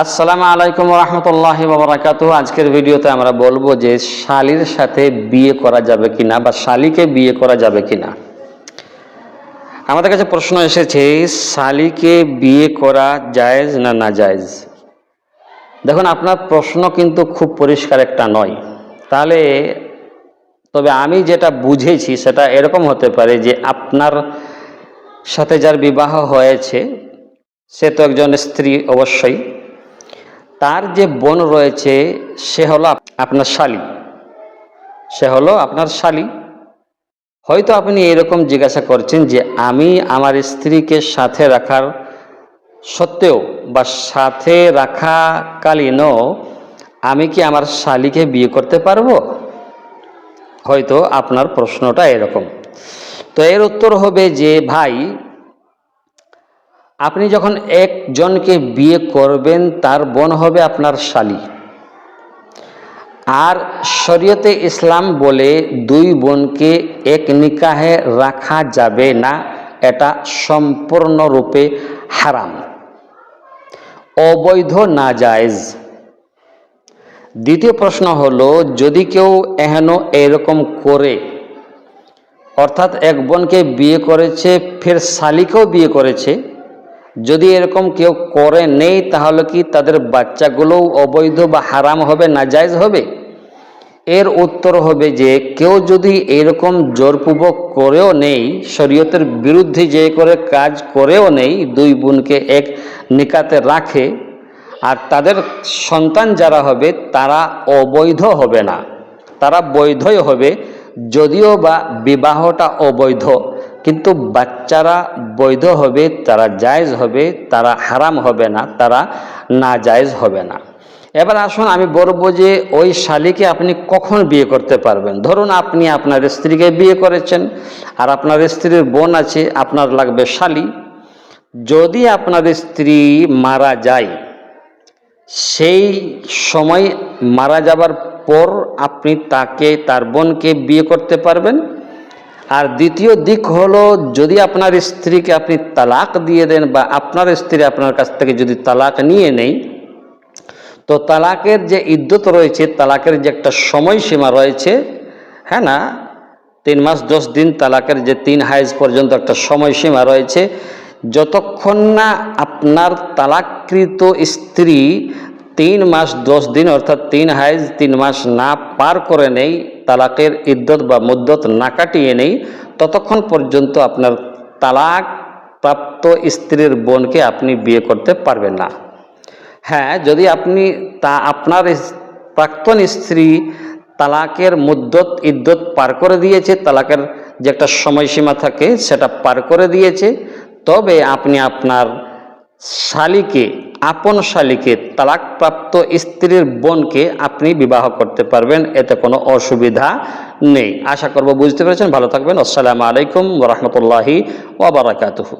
আসসালামু আলাইকুম রহমতুল্লাহ বাবরাকাত আজকের ভিডিওতে আমরা বলব যে শালির সাথে বিয়ে করা যাবে কিনা বা শালিকে বিয়ে করা যাবে কিনা। আমাদের কাছে প্রশ্ন এসেছে, শালিকে বিয়ে করা জায়েজ না না জায়েজ দেখুন, আপনার প্রশ্ন কিন্তু খুব পরিষ্কার একটা নয়। তাহলে, তবে আমি যেটা বুঝেছি, সেটা এরকম হতে পারে যে আপনার সাথে যার বিবাহ হয়েছে, সে তো একজন স্ত্রী অবশ্যই। তার যে বোন রয়েছে, সে হলো আপনার শালি। সে হলো আপনার শালি। হয়তো আপনি এরকম জিজ্ঞাসা করছেন যে, আমি আমার স্ত্রীকে সাথে রাখার সত্ত্বেও বা সাথে রাখাকালীনও আমি কি আমার শালিকে বিয়ে করতে পারব? হয়তো আপনার প্রশ্নটা এরকম। তো এর উত্তর হবে যে, ভাই আপনি যখন একজনকে বিয়ে করবেন, তার বোন হবে আপনার শালি। আর শরীয়তে ইসলাম বলে, দুই বোনকে এক নিকাহে রাখা যাবে না, এটা সম্পূর্ণরূপে হারাম। অবৈধ না জায়েজ দ্বিতীয় প্রশ্ন হলো, যদি কেউ এহেন এরকম করে, অর্থাৎ এক বোনকে বিয়ে করেছে, ফের শালিকেও বিয়ে করেছে যদি এরকম কেউ করে নেই, তাহলে কি তাদের বাচ্চাগুলোও অবৈধ বা হারাম হবে নাজায়জ হবে? এর উত্তর হবে যে, কেউ যদি এরকম জোরপূর্বক করেও নেই, শরীয়তের বিরুদ্ধে যে করে কাজ করেও নেই, দুই বোনকে এক নিকাতে রাখে, আর তাদের সন্তান যারা হবে, তারা অবৈধ হবে না। তারা বৈধই হবে, যদিও বা বিবাহটা অবৈধ। কিন্তু বাচ্চারা বৈধ হবে, তারা জায়েজ হবে, তারা হারাম হবে না, তারা না জায়জ হবে না। এবার আসুন আমি বলব যে ওই শালিকে আপনি কখন বিয়ে করতে পারবেন? ধরুন আপনি আপনার স্ত্রীকে বিয়ে করেছেন, আর আপনার স্ত্রীর বোন আছে, আপনার লাগবে শালি। যদি আপনার স্ত্রী মারা যায়, সেই সময় মারা যাবার পর আপনি তাকে, তার বোনকে বিয়ে করতে পারবেন? আর দ্বিতীয় দিক হলো, যদি আপনার স্ত্রীকে আপনি তালাক দিয়ে দেন বা আপনার স্ত্রী আপনার কাছ থেকে যদি তালাক নিয়ে নেই তো তালাকের যে ইদ্যত রয়েছে, তালাকের যে একটা সময়সীমা রয়েছে হ্যাঁ না? তিন মাস, দশ দিন তালাকের যে তিন হাইজ পর্যন্ত একটা সময়সীমা রয়েছে, যতক্ষণ না আপনার তালাককৃত স্ত্রী তিন মাস, দশ দিন, অর্থাৎ তিন হাইজ তিন মাস না পার করে নেই তালাকের ইদ্যত বা মুদ্দত না কাটিয়ে নেই, ততক্ষণ পর্যন্ত আপনার তালাক প্রাপ্ত স্ত্রীর বোনকে আপনি বিয়ে করতে পারবেন না। হ্যাঁ যদি আপনি তা আপনার প্রাক্তন স্ত্রী তালাকের মুদ্দত ইদ্যত পার করে দিয়েছে, তালাকের যে একটা সময়সীমা থাকে সেটা পার করে দিয়েছে, তবে আপনি আপনার শালিকে আপন শালিকে তালাকপ্রাপ্ত স্ত্রীর বোনকে আপনি বিবাহ করতে পারবেন, এতে কোনো অসুবিধা নেই। আশা করব বুঝতে পেরেছেন। ভালো থাকবেন। আসসালামু আলাইকুম রহমতুল্লাহি ওবরাকাতুহু